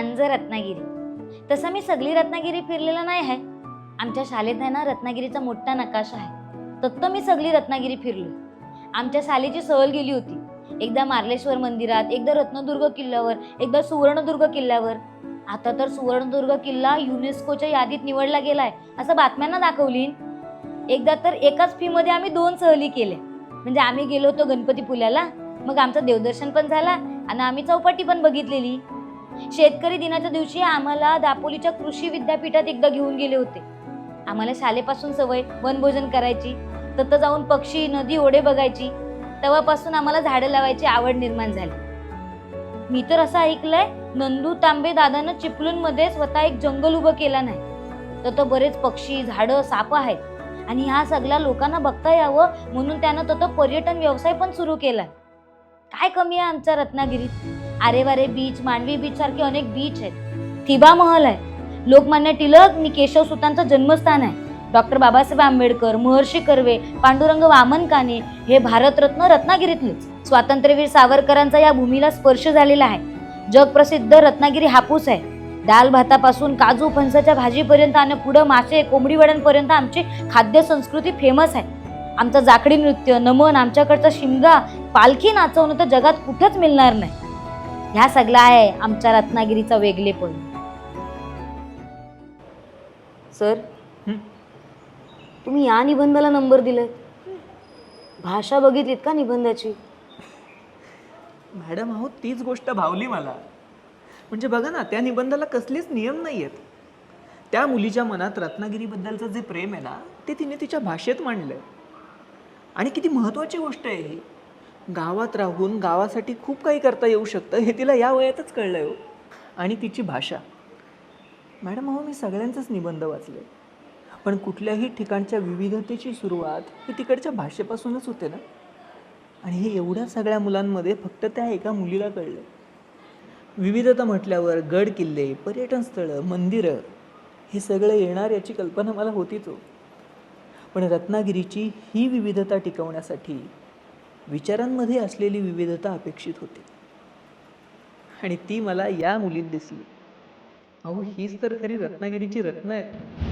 मांजर रत्नागिरी. तसं मी सगळी रत्नागिरी फिरलेलं नाही आहे. आमच्या शाळेत आहे ना रत्नागिरीचा मोठा नकाशा आहे. तत्त मी सगळी रत्नागिरी फिरलो. आमच्या शाळेची सहल गेली होती. एकदा मार्लेश्वर मंदिरात एकदा रत्नदुर्ग किल्ल्यावर एकदा सुवर्णदुर्ग किल्ल्यावर. आता तर सुवर्णदुर्ग किल्ला युनेस्कोच्या यादीत निवडला गेलाय असं बातम्यांना दाखवली एकदा तर एकाच फीमध्ये आम्ही दोन सहली केल्या. म्हणजे आम्ही गेलो होतो गणपती पुल्याला मग आमचं देवदर्शन पण झाला आणि आम्ही चौपाटी पण बघितलेली. शेतकरी दिनाच्या दिवशी आम्हाला दापोलीच्या कृषी विद्यापीठात एकदा घेऊन गेले होते. आम्हाला शाळेपासून सवय वनभोजन करायची तत जाऊन पक्षी नदी ओढे बघायची. तेव्हापासून आम्हाला झाडं लावायची आवड निर्माण झाली. मी तर असं ऐकलंय नंदू तांबे दादानं चिपलूनमध्ये स्वतः एक जंगल उभं केलं नाही. तर तो बरेच पक्षी झाडं साप आहेत. आणि ह्या सगळ्या लोकांना बघता यावं म्हणून त्यानं तो पर्यटन व्यवसाय पण सुरू केला. काय कमी आहे आमच्या रत्नागिरीत? आरेवारे बीच मांडवी बीच सारखे अनेक बीच आहेत. थिबा महल आहे. लोकमान्य टिळक आणि केशव सुतांचं जन्मस्थान आहे. डॉक्टर बाबासाहेब आंबेडकर महर्षी कर्वे पांडुरंग वामन काने हे भारतरत्न रत्नागिरीतलेच स्वातंत्र्यवीर सावरकरांचा या भूमीला स्पर्श झालेला आहे. जगप्रसिद्ध रत्नागिरी हापूस आहे. दाल भातापासून काजू फणसाच्या भाजीपर्यंत आणि पुढं मासे कोंबडी वड्यांपर्यंत आमची खाद्य संस्कृती फेमस आहे. आमचं जाकडी नृत्य नमन आमच्याकडचा शिमगा पालखी नाचवणं तर जगात कुठंच मिळणार नाही. ह्या सगळा आहे आमच्या रत्नागिरीचा वेगळेपण. सर? तुम्ही या निबंधाला नंबर दिलाय भाषा बघितलीत का निबंधाची? मॅडम अहो तीच गोष्ट भावली मला. म्हणजे बघा ना त्या निबंधाला कसलेच नियम नाही आहेत त्या मुलीच्या मनात रत्नागिरीबद्दलचं जे प्रेम आहे ना ते तिने तिच्या भाषेत मांडलंय. आणि किती महत्त्वाची गोष्ट आहे ही. गावात राहून गावासाठी खूप काही करता येऊ शकतं हे तिला या वयातच कळलं हो. आणि तिची भाषा. मॅडम अहो मी सगळ्यांचंच निबंध वाचले. पण कुठल्याही ठिकाणच्या विविधतेची सुरुवात ही तिकडच्या भाषेपासूनच होते ना? आणि हे एवढ्या सगळ्या मुलांमध्ये फक्त त्या एका मुलीला कळलं. विविधता म्हटल्यावर गड किल्ले पर्यटन स्थळं मंदिरं हे सगळं येणार याची कल्पना मला होतीच हो. पण रत्नागिरीची ही विविधता टिकवण्यासाठी विचारांमध्ये असलेली विविधता अपेक्षित होती. आणि ती मला या मुलीत दिसली. अहो हीच तर खरी रत्नागिरीची रत्न आहे.